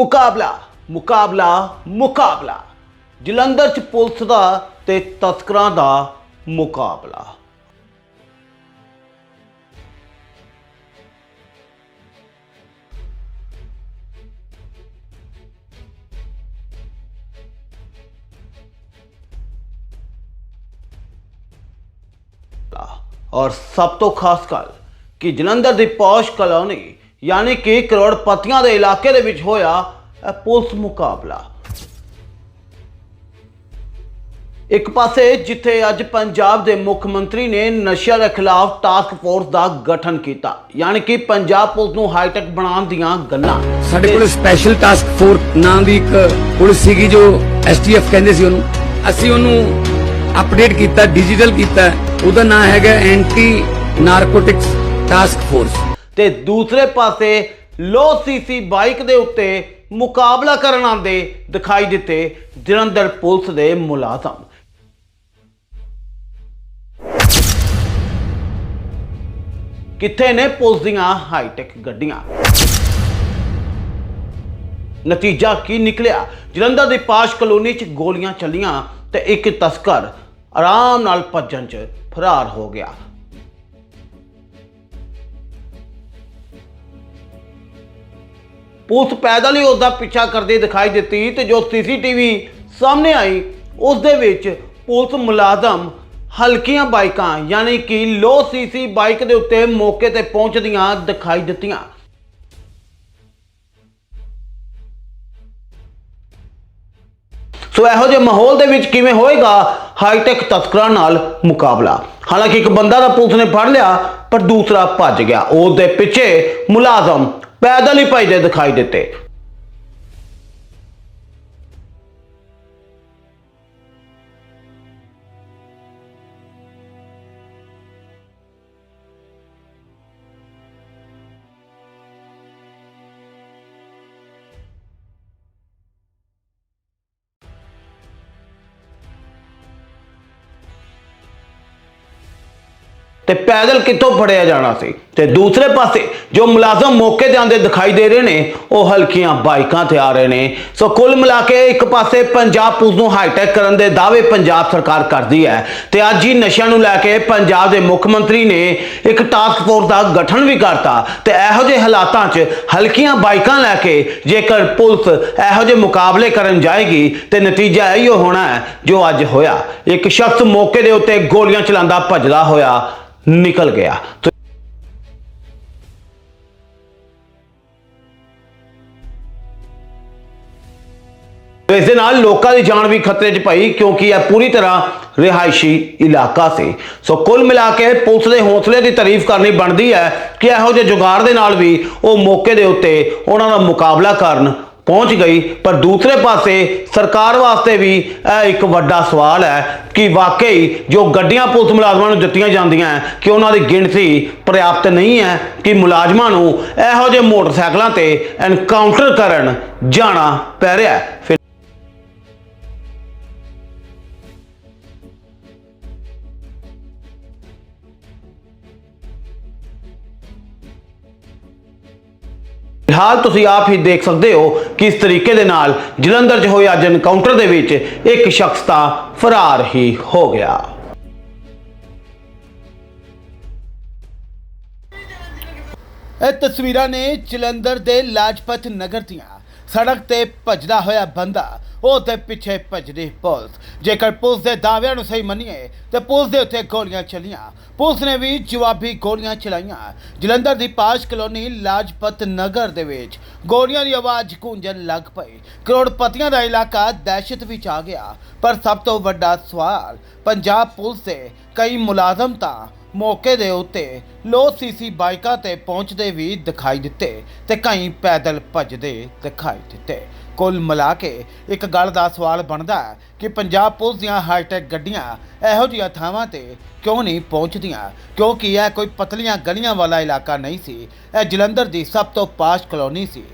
ਮੁਕਾਬਲਾ ਮੁਕਾਬਲਾ ਮੁਕਾਬਲਾ। ਜਲੰਧਰ ਚ ਪੁਲਿਸ ਦਾ ਤੇ ਤਸਕਰਾਂ ਦਾ ਮੁਕਾਬਲਾ। ਔਰ ਸਭ ਤੋਂ ਖਾਸ ਗੱਲ ਕਿ ਜਲੰਧਰ ਦੀ ਪੌਸ਼ ਕਲੋਨੀ ਯਾਨੀ ਕਿ ਕਰੋੜਪਤੀਆਂ ਦੇ ਇਲਾਕੇ ਦੇ ਵਿੱਚ ਹੋਇਆ ਇਹ ਪੁਲਿਸ ਮੁਕਾਬਲਾ। ਇੱਕ ਪਾਸੇ ਜਿੱਥੇ ਅੱਜ ਪੰਜਾਬ ਦੇ ਮੁੱਖ ਮੰਤਰੀ ਨੇ ਨਸ਼ਿਆਂ ਦੇ ਖਿਲਾਫ ਟਾਸਕ ਫੋਰਸ ਦਾ ਗਠਨ ਕੀਤਾ, ਯਾਨੀ ਕਿ ਪੰਜਾਬ ਪੁਲਿਸ ਨੂੰ ਹਾਈਟੈਕ ਬਣਾਉਣ ਦੀਆਂ ਗੱਲਾਂ। ਸਾਡੇ ਕੋਲ ਸਪੈਸ਼ਲ ਟਾਸਕ ਫੋਰਸ ਨਾਂ ਦੀ ਇੱਕ ਪੁਲਿਸ ਸੀਗੀ ਜੋ ਐਸਟੀਐਫ ਕਹਿੰਦੇ ਸੀ ਉਹਨੂੰ। ਅਸੀਂ ਉਹਨੂੰ ਅਪਡੇਟ ਕੀਤਾ ਡਿਜੀਟਲ ਕੀਤਾ। ਉਹਦਾ ਨਾਂ ਹੈਗਾ ਐਂਟੀ ਨਾਰਕੋਟਿਕਸ ਟਾਸਕ ਫੋਰਸ ਤੇ ਦੂਸਰੇ ਪਾਸੇ ਲੋ ਸੀਸੀ ਬਾਈਕ ਦੇ ਉੱਤੇ ਮੁਕਾਬਲਾ ਕਰਨ ਆਉਂਦੇ ਦਿਖਾਈ ਦਿੱਤੇ ਜਲੰਧਰ ਪੁਲਿਸ ਦੇ ਮੁਲਾਜ਼ਮ। ਕਿੱਥੇ ਨੇ ਪੁਲਿਸ ਦੀਆਂ ਹਾਈਟੈਕ ਗੱਡੀਆਂ? ਨਤੀਜਾ ਕੀ ਨਿਕਲਿਆ? ਜਲੰਧਰ ਦੀ ਪਾਸ਼ ਕਲੋਨੀ 'ਚ ਗੋਲੀਆਂ ਚੱਲੀਆਂ ਤੇ ਇੱਕ ਤਸਕਰ ਆਰਾਮ ਨਾਲ ਭੱਜਣ 'ਚ ਫਰਾਰ ਹੋ ਗਿਆ। ਪੁਲਿਸ ਪੈਦਲ ਹੀ ਉਸਦਾ ਪਿੱਛਾ ਕਰਦੀ ਦਿਖਾਈ ਦਿੱਤੀ ਤੇ ਜੋ ਸੀਸੀਟੀਵੀ ਸਾਹਮਣੇ ਆਈ ਉਸ ਦੇ ਵਿੱਚ ਪੁਲਿਸ ਮੁਲਾਜ਼ਮ ਹਲਕੀਆਂ ਬਾਈਕਾਂ, ਯਾਨੀ ਕਿ ਲੋ ਸੀਸੀ ਬਾਈਕ ਦੇ ਉੱਤੇ ਮੌਕੇ ਤੇ ਪਹੁੰਚਦੀਆਂ ਦਿਖਾਈ ਦਿੱਤੀਆਂ। ਸੋ ਇਹੋ ਜਿਹੇ ਮਾਹੌਲ ਦੇ ਵਿੱਚ ਕਿਵੇਂ ਹੋਏਗਾ? ਹਾਈਟੈਕ ਤਸਕਰਾਂ ਨਾਲ ਮੁਕਾਬਲਾ। ਹਾਲਾਂਕਿ ਇੱਕ ਬੰਦਾ ਦਾ ਪੁਲਿਸ ਨੇ ਫੜ ਲਿਆ, ਪਰ ਦੂਸਰਾ ਭੱਜ ਗਿਆ। ਉਹਦੇ ਪਿੱਛੇ ਮੁਲਾਜ਼ਮ ਪੈਦਲ ਹੀ ਭੱਜਦੇ ਦਿਖਾਈ ਦਿੱਤੇ। ਤੇ ਪੈਦਲ ਕਿੱਥੋਂ ਫੜਿਆ ਜਾਣਾ ਸੀ? ਤੇ ਦੂਸਰੇ ਪਾਸੇ ਜੋ ਮੁਲਾਜ਼ਮ ਮੌਕੇ ਤੇ ਆਂਦੇ ਦਿਖਾਈ ਦੇ ਰਹੇ ਨੇ, ਉਹ ਹਲਕੀਆਂ ਬਾਈਕਾਂ ਤੇ ਆ ਰਹੇ ਨੇ। ਸੋ ਕੁੱਲ ਮਿਲਾ ਕੇ ਇੱਕ ਪਾਸੇ ਪੰਜਾਬ ਪੁਲਿਸ ਨੂੰ ਹਾਈਟੈਕ ਕਰਨ ਦੇ ਦਾਅਵੇ ਪੰਜਾਬ ਸਰਕਾਰ ਕਰਦੀ ਹੈ। ਤੇ ਅੱਜ ਹੀ ਨਸ਼ਿਆਂ ਨੂੰ ਲੈ ਕੇ ਪੰਜਾਬ ਦੇ ਮੁੱਖ ਮੰਤਰੀ ਨੇ ਇੱਕ ਟਾਸਕ ਫੋਰਸ ਦਾ ਗਠਨ ਵੀ ਕਰਤਾ। ਤੇ ਇਹੋ ਜਿਹੇ ਹਾਲਾਤਾਂ 'ਚ ਹਲਕੀਆਂ ਬਾਈਕਾਂ ਲੈ ਕੇ ਜੇਕਰ ਪੁਲਿਸ ਇਹੋ ਜਿਹੇ ਮੁਕਾਬਲੇ ਕਰਨ ਜਾਏਗੀ, ਤੇ ਨਤੀਜਾ ਇਹੀ ਹੋਣਾ ਹੈ ਜੋ ਅੱਜ ਹੋਇਆ। ਇੱਕ ਸ਼ਖਸ ਮੌਕੇ ਦੇ ਉੱਤੇ ਗੋਲੀਆਂ ਚਲਾਉਂਦਾ ਭੱਜਦਾ ਹੋਇਆ ਨਿਕਲ ਗਿਆ। ਤੋ ਇਸ ਦੇ ਨਾਲ ਲੋਕਾਂ ਦੀ ਜਾਨ ਵੀ ਖਤਰੇ 'ਚ ਪਈ, ਕਿਉਂਕਿ ਇਹ ਪੂਰੀ ਤਰ੍ਹਾਂ ਰਿਹਾਇਸ਼ੀ ਇਲਾਕਾ ਸੀ। ਸੋ ਕੁੱਲ ਮਿਲਾ ਕੇ ਪੁਲਿਸ ਦੇ ਹੌਸਲੇ ਦੀ ਤਾਰੀਫ ਕਰਨੀ ਬਣਦੀ ਹੈ ਕਿ ਇਹੋ ਜਿਹੇ ਜੁਗਾੜ ਦੇ ਨਾਲ ਵੀ ਉਹ ਮੌਕੇ ਦੇ ਉੱਤੇ ਉਹਨਾਂ ਦਾ ਮੁਕਾਬਲਾ ਕਰਨ ਪਹੁੰਚ ਗਈ, ਪਰ ਦੂਸਰੇ ਪਾਸੇ ਸਰਕਾਰ ਵਾਸਤੇ ਵੀ ਇਹ ਇੱਕ ਵੱਡਾ ਸਵਾਲ ਹੈ ਕਿ ਵਾਕਈ ਜੋ ਗੱਡੀਆਂ ਪੁਲਿਸ ਮੁਲਾਜ਼ਮਾਂ ਨੂੰ ਦਿੱਤੀਆਂ ਜਾਂਦੀਆਂ ਕਿ ਉਹਨਾਂ ਦੀ ਗਿਣਤੀ ਪ੍ਰਾਪਤ ਨਹੀਂ ਹੈ ਕਿ ਮੁਲਾਜ਼ਮਾਂ ਨੂੰ ਇਹੋ ਜਿਹੇ ਮੋਟਰਸਾਈਕਲਾਂ ਤੇ ਐਨਕਾਊਂਟਰ ਕਰਨ ਜਾਣਾ ਪੈ ਰਿਹਾ ਹੈ। ਫਿਲਹਾਲ ਤੁਸੀਂ ਆਪ ਹੀ ਦੇਖ ਸਕਦੇ ਹੋ ਕਿ ਇਸ ਤਰੀਕੇ ਦੇ ਨਾਲ ਜਲੰਧਰ 'ਚ ਹੋਏ ਅੱਜ ਐਨਕਾਊਂਟਰ ਦੇ ਵਿੱਚ ਇੱਕ ਸ਼ਖਸ ਤਾਂ ਫਰਾਰ ਹੀ ਹੋ ਗਿਆ। ਇਹ ਤਸਵੀਰਾਂ ਨੇ ਜਲੰਧਰ ਦੇ ਲਾਜਪਤ ਨਗਰ ਦੀਆਂ। ਸੜਕ ਤੇ ਭੱਜਦਾ ਹੋਇਆ ਬੰਦਾ ਉਹਦੇ ਪਿੱਛੇ ਭੱਜਦੀ ਪੁਲਿਸ। ਜੇਕਰ ਪੁਲਿਸ ਦੇ ਦਾਅਵਿਆਂ ਨੂੰ ਸਹੀ ਮੰਨੀਏ, ਤੇ ਪੁਲਿਸ ਦੇ ਉੱਤੇ ਗੋਲੀਆਂ ਚੱਲੀਆਂ। ਪੁਲਿਸ ਨੇ ਵੀ ਜਵਾਬੀ ਗੋਲੀਆਂ ਚਲਾਈਆਂ। ਜਲੰਧਰ ਦੀ ਪਾਸ਼ ਕਲੋਨੀ ਲਾਜਪਤ ਨਗਰ ਦੇ ਵਿੱਚ ਗੋਲੀਆਂ ਦੀ ਆਵਾਜ਼ ਗੂੰਜਣ ਲੱਗ ਪਈ। ਕਰੋੜਪਤੀਆਂ ਦਾ ਇਲਾਕਾ ਦਹਿਸ਼ਤ ਵਿੱਚ ਆ ਗਿਆ। ਪਰ ਸਭ ਤੋਂ ਵੱਡਾ ਸਵਾਲ, ਪੰਜਾਬ ਪੁਲਿਸ ਦੇ ਕਈ ਮੁਲਾਜ਼ਮ ਤਾਂ ਮੌਕੇ ਦੇ ਉੱਤੇ ਲੋ ਸੀਸੀ ਬਾਈਕਾਂ ਤੇ ਪਹੁੰਚਦੇ ਵੀ ਦਿਖਾਈ ਦਿੱਤੇ ਤੇ ਕਈ ਪੈਦਲ ਭੱਜਦੇ ਦਿਖਾਈ ਦਿੱਤੇ। ਕੁੱਲ ਮਿਲਾ ਕੇ ਇੱਕ ਗੱਲ ਦਾ ਸਵਾਲ ਬਣਦਾ ਹੈ ਕਿ ਪੰਜਾਬ ਪੁਲਿਸ ਦੀਆਂ ਹਾਈਟੈਕ ਗੱਡੀਆਂ ਇਹੋ ਜਿਹੀਆਂ ਥਾਵਾਂ ਤੇ ਕਿਉਂ ਨਹੀਂ ਪਹੁੰਚਦੀਆਂ? ਕਿਉਂਕਿ ਇਹ ਕੋਈ ਪਤਲੀਆਂ ਗਲੀਆਂ ਵਾਲਾ ਇਲਾਕਾ ਨਹੀਂ ਸੀ। ਇਹ ਜਲੰਧਰ ਦੀ ਸਭ ਤੋਂ ਪਾਸ਼ ਕਲੋਨੀ ਸੀ।